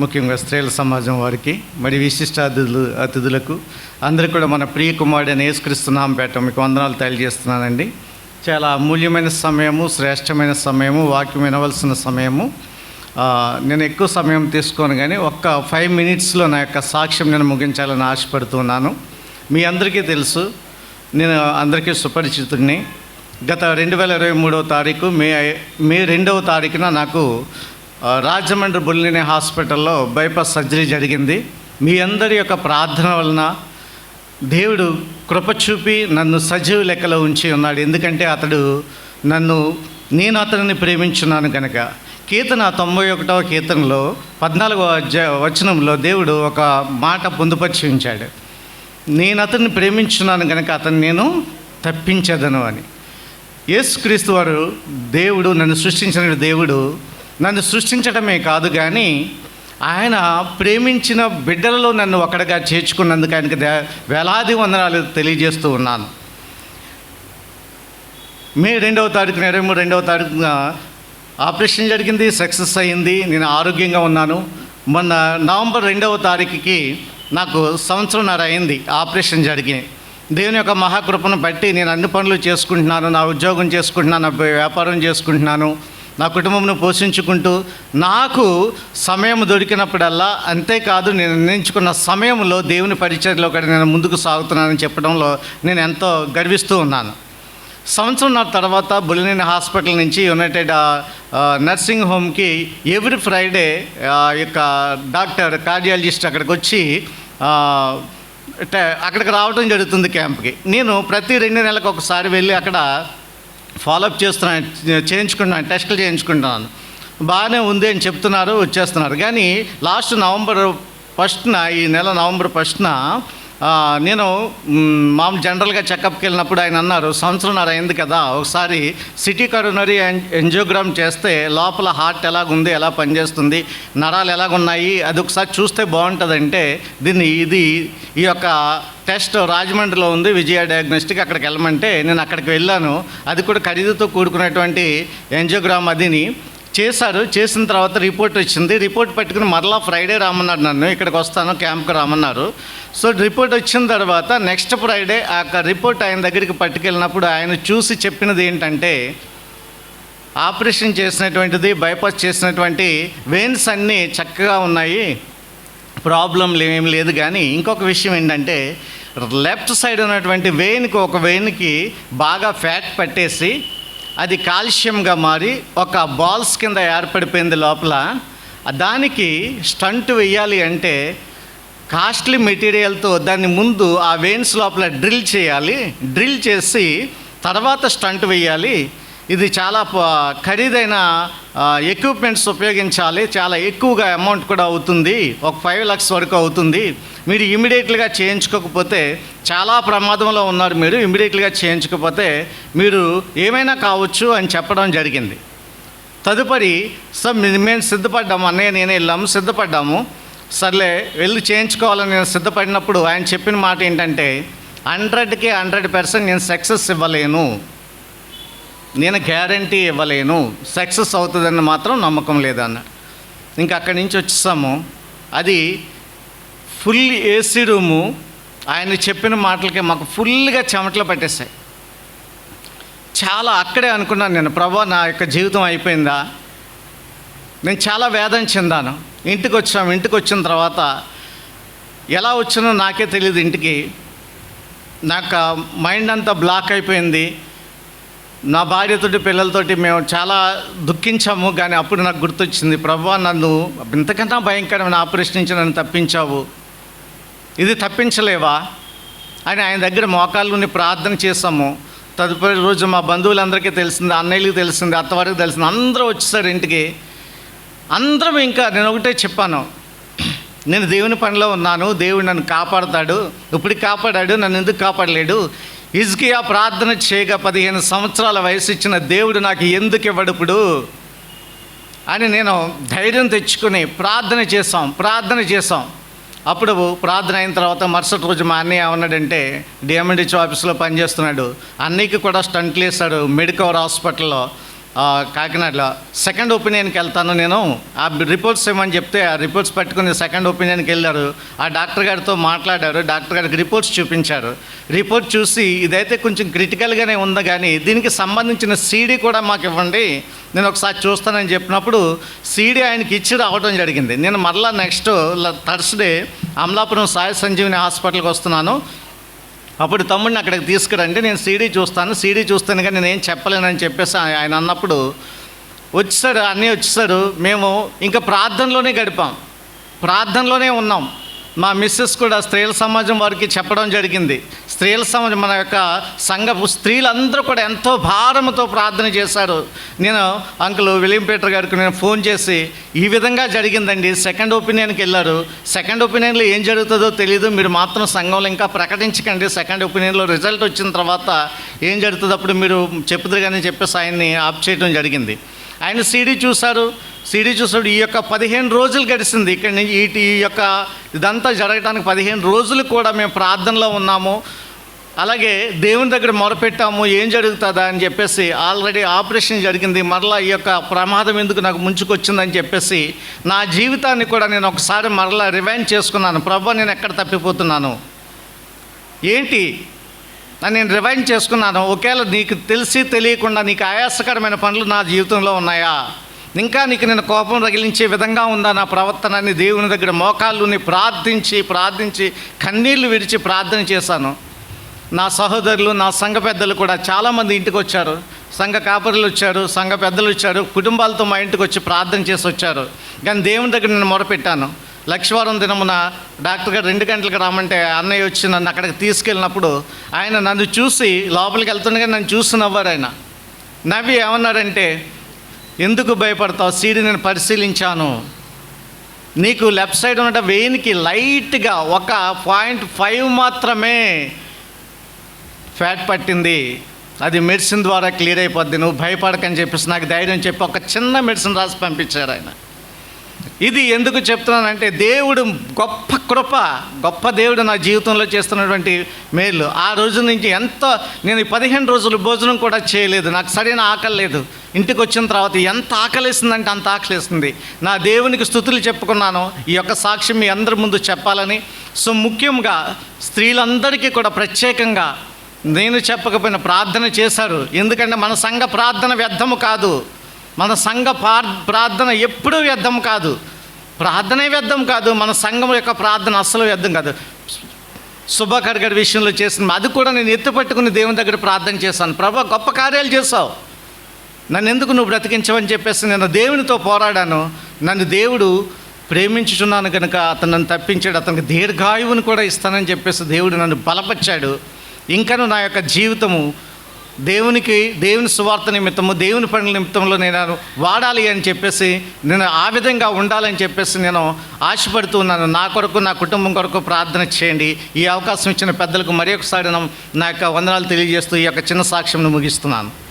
ముఖ్యంగా స్త్రీల సమాజం వారికి మరి విశిష్ట అతిథులు అతిథులకు అందరికీ కూడా మన ప్రియ కుమారుడైన అని పేట మీకు వందనాలు తెలియజేస్తున్నానండి. చాలా అమూల్యమైన సమయము శ్రేష్టమైన సమయము వాక్యం వినవలసిన సమయము. నేను ఎక్కువ సమయం తీసుకోను కానీ ఒక్క ఫైవ్ మినిట్స్లో నా యొక్క సాక్ష్యం నేను ముగించాలని ఆశపడుతున్నాను మీ అందరికీ తెలుసు నేను అందరికీ సుపరిచితుడిని. గత రెండు వేల ఇరవై మూడవ తారీఖు మే మే రెండవ తారీఖున నాకు రాజమండ్రి బుల్లిని హాస్పిటల్లో బైపాస్ సర్జరీ జరిగింది. మీ అందరి యొక్క ప్రార్థన వలన దేవుడు కృప చూపి నన్ను సజీవ లెక్కలో ఉంచి ఉన్నాడు. ఎందుకంటే అతడు నన్ను నేను అతనిని ప్రేమించున్నాను కనుక. కీర్తన తొంభై ఒకటవ కీర్తనలో పద్నాలుగవ వచనంలో దేవుడు ఒక మాట పొందుపరిచి ఉంచాడు. నేను అతన్ని ప్రేమించున్నాను కనుక అతన్ని నేను తప్పించదను అని. యేసుక్రీస్తు వారు దేవుడు నన్ను సృష్టించిన దేవుడు నన్ను సృష్టించడమే కాదు కానీ ఆయన ప్రేమించిన బిడ్డలలో నన్ను ఒకటిగా చేర్చుకున్నందుకు ఆయనకి వేలాది వందనాలు తెలియజేస్తూ ఉన్నాను. మే రెండవ తారీఖున ఇరవై మూడు రెండవ తారీఖున ఆపరేషన్ జరిగింది సక్సెస్ అయింది నేను ఆరోగ్యంగా ఉన్నాను. మొన్న నవంబర్ రెండవ తారీఖుకి నాకు సంవత్సరంన్నర అయింది ఆపరేషన్ జరిగి. దేవుని యొక్క మహాకృపను బట్టి నేను అన్ని పనులు చేసుకుంటున్నాను నా ఉద్యోగం చేసుకుంటున్నాను నా వ్యాపారం చేసుకుంటున్నాను. నా కుటుంబంను పోషించుకుంటూ నాకు సమయం దొరికినప్పుడల్లా అంతేకాదు నేను నిర్ణయించుకున్న సమయంలో దేవుని పరిచర్లో కూడా నేను ముందుకు సాగుతున్నానని చెప్పడంలో నేను ఎంతో గర్విస్తూ ఉన్నాను. సంవత్సరంన్నర తర్వాత బులినేని హాస్పిటల్ నుంచి యునైటెడ్ నర్సింగ్ హోమ్కి ఎవ్రీ ఫ్రైడే యొక్క డాక్టర్ కార్డియాలజిస్ట్ అక్కడికి వచ్చి అంటే అక్కడికి రావడం జరుగుతుంది క్యాంప్కి. నేను ప్రతి రెండు నెలలకు ఒకసారి వెళ్ళి అక్కడ ఫాలోఅప్ చేస్తున్నాను చేయించుకుంటున్నాను టెస్టులు చేయించుకుంటున్నాను. బాగానే ఉంది అని చెప్తున్నారు వచ్చేస్తున్నారు. కానీ లాస్ట్ నవంబర్ ఫస్ట్న ఈ నెల నవంబర్ ఫస్ట్న నేను మామూలు జనరల్గా చెకప్కి వెళ్ళినప్పుడు ఆయన అన్నారు సంవత్సరంన్నర అయింది కదా ఒకసారి సిటీ కరోనరీ ఎంజియోగ్రామ్ చేస్తే లోపల హార్ట్ ఎలాగుంది ఎలా పనిచేస్తుంది నరాలు ఎలాగున్నాయి అది ఒకసారి చూస్తే బాగుంటుందంటే దీన్ని ఇది ఈ యొక్క టెస్ట్ రాజమండ్రిలో ఉంది విజయ డయాగ్నోస్టిక్ అక్కడికి వెళ్ళమంటే నేను అక్కడికి వెళ్ళాను అది కూడా ఖరీదుతో కూడుకున్నటువంటి ఎంజియోగ్రామ్ అదిని చేశారు చేసిన తర్వాత రిపోర్ట్ వచ్చింది. రిపోర్ట్ పట్టుకుని మరలా ఫ్రైడే రామన్నారు నన్ను. ఇక్కడికి వస్తాను క్యాంప్కి రామన్నారు సో రిపోర్ట్ వచ్చిన తర్వాత నెక్స్ట్ ఫ్రైడే ఆ రిపోర్ట్ ఆయన దగ్గరికి పట్టుకెళ్ళినప్పుడు ఆయన చూసి చెప్పినది ఏంటంటే ఆపరేషన్ చేసినటువంటిది బైపాస్ చేసినటువంటి వెయిన్స్ అన్నీ చక్కగా ఉన్నాయి. ప్రాబ్లం ఏం లేదు కానీ ఇంకొక విషయం ఏంటంటే లెఫ్ట్ సైడ్ ఉన్నటువంటి వెయిన్కి ఒక వెయిన్కి బాగా ఫ్యాట్ పట్టేసి అది కాల్షియంగా మారి ఒక బాల్స్ కింద ఏర్పడిపోయింది లోపల. దానికి స్టంట్ వెయ్యాలి అంటే కాస్ట్లీ మెటీరియల్తో దాన్ని ముందు ఆ వెయిన్స్ లోపల డ్రిల్ చేయాలి. డ్రిల్ చేసి తర్వాత స్టంట్ వేయాలి. ఇది చాలా ఖరీదైన ఎక్విప్మెంట్స్ ఉపయోగించాలి. చాలా ఎక్కువగా అమౌంట్ కూడా అవుతుంది. ఒక ఫైవ్ లాక్స్ వరకు అవుతుంది. మీరు ఇమీడియట్గా చేయించుకోకపోతే చాలా ప్రమాదంలో ఉన్నారు మీరు. ఇమీడియట్గా చేయించకపోతే మీరు ఏమైనా కావచ్చు అని చెప్పడం జరిగింది. తదుపరి సో మేము సిద్ధపడ్డాము. అన్నయ్య నేనే వెళ్ళాము. సిద్ధపడ్డాము. సర్లే వెళ్ళి చేయించుకోవాలని నేను సిద్ధపడినప్పుడు ఆయన చెప్పిన మాట ఏంటంటే హండ్రెడ్కి హండ్రెడ్ పర్సెంట్ నేను సక్సెస్ ఇవ్వలేను. నేను గ్యారంటీ ఇవ్వలేను. సక్సెస్ అవుతుందని మాత్రం నమ్మకం లేదన్నాడు ఇంకా అక్కడి నుంచి వచ్చేసాము. అది ఫుల్ ఏసీ రూము. ఆయన చెప్పిన మాటలకి మాకు ఫుల్గా చెమటలు పట్టేశాయి. చాలా అక్కడే అనుకున్నాను నేను ప్రభా నా యొక్క జీవితం అయిపోయిందా? నేను చాలా వేదన చెందాను. ఇంటికి వచ్చాము. ఇంటికి వచ్చిన తర్వాత ఎలా వచ్చినో నాకే తెలియదు ఇంటికి. నాకు మైండ్ అంతా బ్లాక్ అయిపోయింది. నా భార్యతోటి పిల్లలతోటి మేము చాలా దుఃఖించాము కానీ అప్పుడు నాకు గుర్తొచ్చింది ప్రభా నన్ను ఇంతకన్నా భయంకరమైన ఆపరేషన్ నుంచి నన్ను తప్పించావు. ఇది తప్పించలేవా? అని ఆయన దగ్గర మోకాళ్ళని ప్రార్థన చేసాము తదుపరి రోజు మా బంధువులందరికీ తెలిసింది అన్నయ్యకి తెలిసింది అత్తవారికి తెలిసింది. అందరూ వచ్చేసారు ఇంటికి. అందరం ఇంకా నేను ఒకటే చెప్పాను. నేను దేవుని పనిలో ఉన్నాను దేవుడు నన్ను కాపాడతాడు. ఇప్పుడు కాపాడాడు నన్ను ఎందుకు కాపాడలేడు? ఇజ్కియా ప్రార్థన చేయగా పదిహేను సంవత్సరాల వయసు ఇచ్చిన దేవుడు నాకు ఎందుకు ఇవ్వడు అని నేను ధైర్యం తెచ్చుకుని ప్రార్థన చేసాం ప్రార్థన చేసాం అప్పుడు ప్రార్థన అయిన తర్వాత మరుసటి రోజు మా అన్నయ్య ఏమన్నాడంటే డిఎండిచ్ ఆఫీస్లో పనిచేస్తున్నాడు. అన్నయ్యకి కూడా స్టంట్లు వేశాడు మెడికవర్ హాస్పిటల్లో. కాకినాడలో. సెకండ్ ఒపీనియన్కి వెళ్తాను నేను. ఆ రిపోర్ట్స్ ఇవ్వమని చెప్తే ఆ రిపోర్ట్స్ పట్టుకుని సెకండ్ ఒపీనియన్కి వెళ్ళారు. ఆ డాక్టర్ గారితో మాట్లాడారు. డాక్టర్ గారికి రిపోర్ట్స్ చూపించారు. రిపోర్ట్ చూసి ఇదైతే కొంచెం క్రిటికల్గానే ఉంది కానీ దీనికి సంబంధించిన సీడీ కూడా మాకు ఇవ్వండి. నేను ఒకసారి చూస్తానని చెప్పినప్పుడు సీడీ ఆయనకి ఇచ్చి రావడం జరిగింది. నేను మరలా నెక్స్ట్ థర్స్డే అమలాపురం సాయి సంజీవిని హాస్పిటల్కి వస్తున్నాను. అప్పుడు తమ్ముడిని అక్కడికి తీసుకురండి నేను సీడీ చూస్తాను సీడీ చూస్తాను కానీ నేను చెప్పలేనని చెప్పేసి ఆయన అన్నప్పుడు వచ్చేసాడు అన్నీ వచ్చేసాడు మేము ఇంకా ప్రార్థనలోనే గడిపాం ప్రార్థనలోనే ఉన్నాం మా మిస్సెస్ కూడా స్త్రీల సమాజం వారికి చెప్పడం జరిగింది. స్త్రీల సమాజం మన యొక్క సంఘపు స్త్రీలందరూ కూడా ఎంతో భారంతో ప్రార్థన చేశారు. నేను అంకుల్ విలియం పీటర్ గారికి నేను ఫోన్ చేసి ఈ విధంగా జరిగిందండి. సెకండ్ ఒపీనియన్కి వెళ్ళారు. సెకండ్ ఒపీనియన్లో ఏం జరుగుతుందో తెలియదు మీరు మాత్రం సంఘంలో ఇంకా ప్రకటించకండి. సెకండ్ ఒపీనియన్లో రిజల్ట్ వచ్చిన తర్వాత ఏం జరుగుతుంది అప్పుడు మీరు చెప్పుదురు కానీ చెప్పేసి ఆయన్ని ఆప్ చేయడం జరిగింది. ఆయన సీడీ చూశారు. సీడీ చూసాడు ఈ యొక్క పదిహేను రోజులు గడిచింది ఇక్కడ నుంచి ఈ ఈ యొక్క ఇదంతా జరగడానికి పదిహేను రోజులు కూడా మేము ప్రార్థనలో ఉన్నాము. అలాగే దేవుని దగ్గర మొరపెట్టాము ఏం జరుగుతుందా అని చెప్పేసి ఆల్రెడీ ఆపరేషన్ జరిగింది. మరలా ఈ యొక్క ప్రమాదం ఎందుకు నాకు ముంచుకొచ్చిందని చెప్పేసి నా జీవితాన్ని కూడా నేను ఒకసారి మరలా రివైండ్ చేసుకున్నాను. ప్రభు నేను ఎక్కడ తప్పిపోతున్నాను? ఏంటి? నేను రివైండ్ చేసుకున్నాను. ఒకవేళ నీకు తెలిసి తెలియకుండా నీకు ఆయాసకరమైన పనులు నా జీవితంలో ఉన్నాయా? ఇంకా నీకు నేను కోపం రగిలించే విధంగా ఉందా నా ప్రవర్తన అని దేవుని దగ్గర మోకాళ్ళుని ప్రార్థించి ప్రార్థించి కన్నీళ్ళు విడిచి ప్రార్థన చేశాను. నా సహోదరులు నా సంఘ పెద్దలు కూడా చాలామంది ఇంటికి వచ్చారు. సంఘ కాపరులు వచ్చారు సంఘ పెద్దలు వచ్చారు కుటుంబాలతో మా ఇంటికి వచ్చి ప్రార్థన చేసి వచ్చారు. కానీ దేవుని దగ్గర నేను మొరపెట్టాను. లక్షవారం దినమున డాక్టర్ గారు రెండు గంటలకు రామంటే అన్నయ్య వచ్చి నన్ను అక్కడికి తీసుకెళ్ళినప్పుడు ఆయన నన్ను చూసి లోపలికి వెళ్తుండగా నన్ను చూసి నవ్వారు ఆయన. నవ్వి ఏమన్నారంటే ఎందుకు భయపడతావు? సీడీ నేను పరిశీలించాను. నీకు లెఫ్ట్ సైడ్ ఉన్న వెయిన్కి లైట్గా ఒక పాయింట్ ఫైవ్ మాత్రమే ఫ్యాట్ పట్టింది. అది మెడిసిన్ ద్వారా క్లియర్ అయిపోద్ది. నువ్వు భయపడకని చెప్పేసి నాకు ధైర్యం చెప్పి ఒక చిన్న మెడిసిన్ రాసి పంపించారు ఆయన. ఇది ఎందుకు చెప్తున్నానంటే దేవుడు గొప్ప కృప గొప్ప దేవుడు నా జీవితంలో చేస్తున్నటువంటి మేలు. ఆ రోజు నుంచి ఎంత నేను పదిహేను రోజులు భోజనం కూడా చేయలేదు. నాకు సరైన ఆకలి లేదు. ఇంటికి వచ్చిన తర్వాత ఎంత ఆకలేసిందంటే అంత ఆకలేసింది. నా దేవునికి స్థుతులు చెప్పుకున్నాను. ఈ యొక్క సాక్ష్యం మీ అందరి ముందు చెప్పాలని. సో ముఖ్యంగా స్త్రీలందరికీ కూడా ప్రత్యేకంగా నేను చెప్పకపోయిన ప్రార్థన చేశారు. ఎందుకంటే మన సంఘ ప్రార్థన వ్యర్థము కాదు. మన సంఘ పార్ ప్రార్థన ఎప్పుడూ వ్యర్థం కాదు. ప్రార్థనే వ్యర్థం కాదు. మన సంఘం యొక్క ప్రార్థన అస్సలు వ్యర్థం కాదు. శుభకర్ విషయంలో చేసిన అది కూడా నేను ఎత్తుపట్టుకుని దేవుని దగ్గర ప్రార్థన చేశాను. ప్రభా గొప్ప కార్యాలు చేశావు. నన్ను ఎందుకు నువ్వు బ్రతికించవని చెప్పేసి నేను దేవునితో పోరాడాను. నన్ను దేవుడు ప్రేమించుచున్నాను కనుక అతను నన్ను తప్పించాడు. అతనికి దీర్ఘాయువుని కూడా ఇస్తానని చెప్పేసి దేవుడు నన్ను బలపరిచాడు. ఇంకను నా యొక్క జీవితము దేవునికి దేవుని సువార్త నిమిత్తము దేవుని పనుల నిమిత్తంలో నేను వాడాలి అని చెప్పేసి నేను ఆ విధంగా ఉండాలని చెప్పేసి నేను ఆశపడుతూ ఉన్నాను. నా కొరకు నా కుటుంబం కొరకు ప్రార్థన చేయండి. ఈ అవకాశం ఇచ్చిన పెద్దలకు మరొకసారి నా నా యొక్క వందనాలు తెలియజేస్తూ ఈ యొక్క చిన్న సాక్ష్యం ముగిస్తున్నాను.